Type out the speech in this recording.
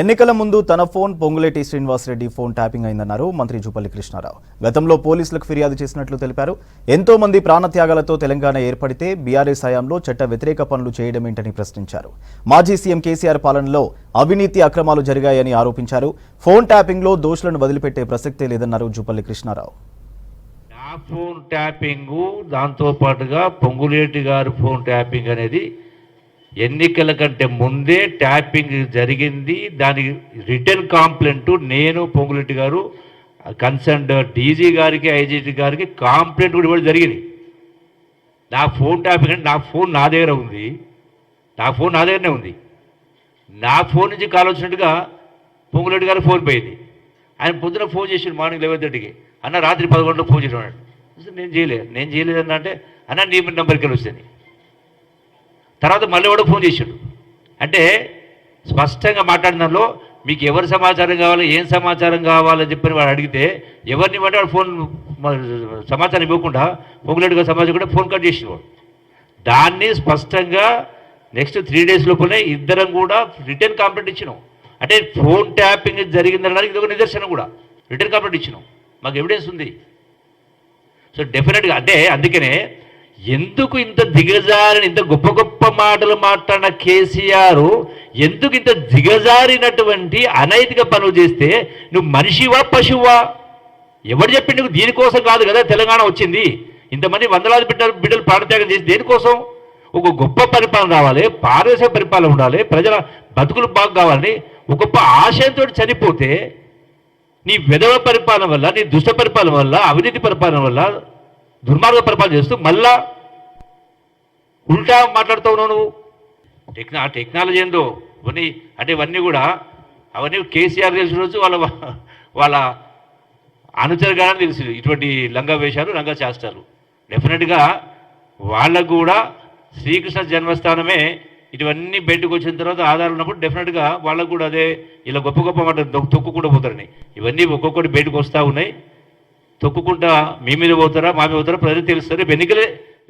ఎన్నికల ముందు తన phone Ponguleti Srinivasa Reddy phone tapping అయిందన్నారు మంత్రి జూపల్లి కృష్ణారావు. గతంలో పోలీసులకు ఫిర్యాదు చేసినట్లు తెలిపారు. ఎంతో మంది ప్రాణత్యాగాలతో తెలంగాణ ఏర్పడితే బీఆర్ఎస్ హయాంలో చట్ట వ్యతిరేక పనులు చేయడమేంటని ప్రశ్నించారు. మాజీ సీఎం కేసీఆర్ పాలనలో అవినీతి అక్రమాలు జరిగాయని ఆరోపించారు. ఫోన్ ట్యాపింగ్లో దోషులను వదిలిపెట్టే ప్రసక్తే లేదన్నారు జూపల్లి కృష్ణారావు. నా ఫోన్ ట్యాపింగ్ దాంతో పాటుగా పొంగులేటి గారు ఫోన్ ట్యాపింగ్ అనేది ఎన్నికల కంటే ముందే ట్యాపింగ్ జరిగింది. దానికి రిటర్న్ కాంప్లైంట్ నేను పొంగులేటి గారు కన్సర్న్డ్ డీజీ గారికి ఐజీటీ గారికి కాంప్లైంట్ కూడా ఇవ్వడం జరిగింది. నా ఫోన్ ట్యాపింగ్ అంటే నా ఫోన్ నా దగ్గర ఉంది. నా ఫోన్ నా దగ్గరనే ఉంది. నా ఫోన్ నుంచి కాల్ వచ్చినట్టుగా పొంగులెడ్డి గారికి ఫోన్ పోయింది. ఆయన పొద్దున ఫోన్ చేసిండు మార్నింగ్ లెవెన్ థర్టీకి అన్న రాత్రి పదకొండులో ఫోన్ చేసిన నేను చేయలేదు నేను చేయలేదు అంటే అన్న నీ నెంబర్కి వెళ్ళి వస్తుంది. తర్వాత మళ్ళీ కూడా ఫోన్ చేసాడు అంటే స్పష్టంగా మాట్లాడినంలో మీకు ఎవరి సమాచారం కావాలి ఏం సమాచారం కావాలని చెప్పని వాడు అడిగితే ఎవరిని ఇవ్వండి వాడు ఫోన్ సమాచారం ఇవ్వకుండా పొంగులేటుగా సమాచారం కూడా ఫోన్ కట్ చేసిన వాడు దాన్ని స్పష్టంగా నెక్స్ట్ త్రీ డేస్ లోపలనే ఇద్దరం కూడా రిటర్న్ కాంప్లైంట్ ఇచ్చినాం. అంటే ఫోన్ ట్యాపింగ్ జరిగిందనడానికి ఇది ఒక నిదర్శనం కూడా. రిటర్న్ కాంప్లైంట్ ఇచ్చినాం. మాకు ఎవిడెన్స్ ఉంది. సో డెఫినెట్గా అంటే అందుకనే ఎందుకు ఇంత దిగజారని ఇంత గొప్ప గొప్ప మాటలు మాట్లాడిన కేసీఆర్ ఎందుకు ఇంత దిగజారినటువంటి అనైతిక పనులు చేస్తే నువ్వు మనిషివా పశువా? ఎవడు చెప్పి నువ్వు దీనికోసం కాదు కదా తెలంగాణ వచ్చింది. ఇంతమంది వందలాది బిడ్డలు బిడ్డలు ప్రాణత్యాగం చేసి దేనికోసం? ఒక గొప్ప పరిపాలన రావాలి పారదర్శక పరిపాలన ఉండాలి ప్రజల బతుకులు బాగా కావాలని ఒక గొప్ప ఆశయంతో చనిపోతే నీ విధవ పరిపాలన వల్ల నీ దుష్ట పరిపాలన వల్ల అవినీతి పరిపాలన వల్ల దుర్మార్గ పరిపాలన చేస్తూ మళ్ళా ఉల్టా మాట్లాడుతావు నువ్వు? టెక్నా ఆ టెక్నాలజీ ఏందో? ఇవన్నీ అంటే ఇవన్నీ కూడా అవన్నీ కేసీఆర్ తెలిసిన రోజు వాళ్ళ వాళ్ళ అనుచరగానే తెలిసి ఇటువంటి లంగా వేషాలు లంగా చేస్తారు డెఫినెట్గా వాళ్ళకు కూడా శ్రీకృష్ణ జన్మస్థానమే ఇటువన్నీ బయటకు వచ్చిన తర్వాత ఆధారాలు ఉన్నప్పుడు డెఫినెట్గా వాళ్ళకు కూడా అదే ఇలా గొప్ప గొప్ప మాట తొక్కు- పోతారని. ఇవన్నీ ఒక్కొక్కటి బయటకు వస్తూ ఉన్నాయి. తొక్కుకుంటా మీ మీద పోతారా మా మీద పోతారా ప్రజలు తెలుస్తారు. రేపు ఎన్నికలే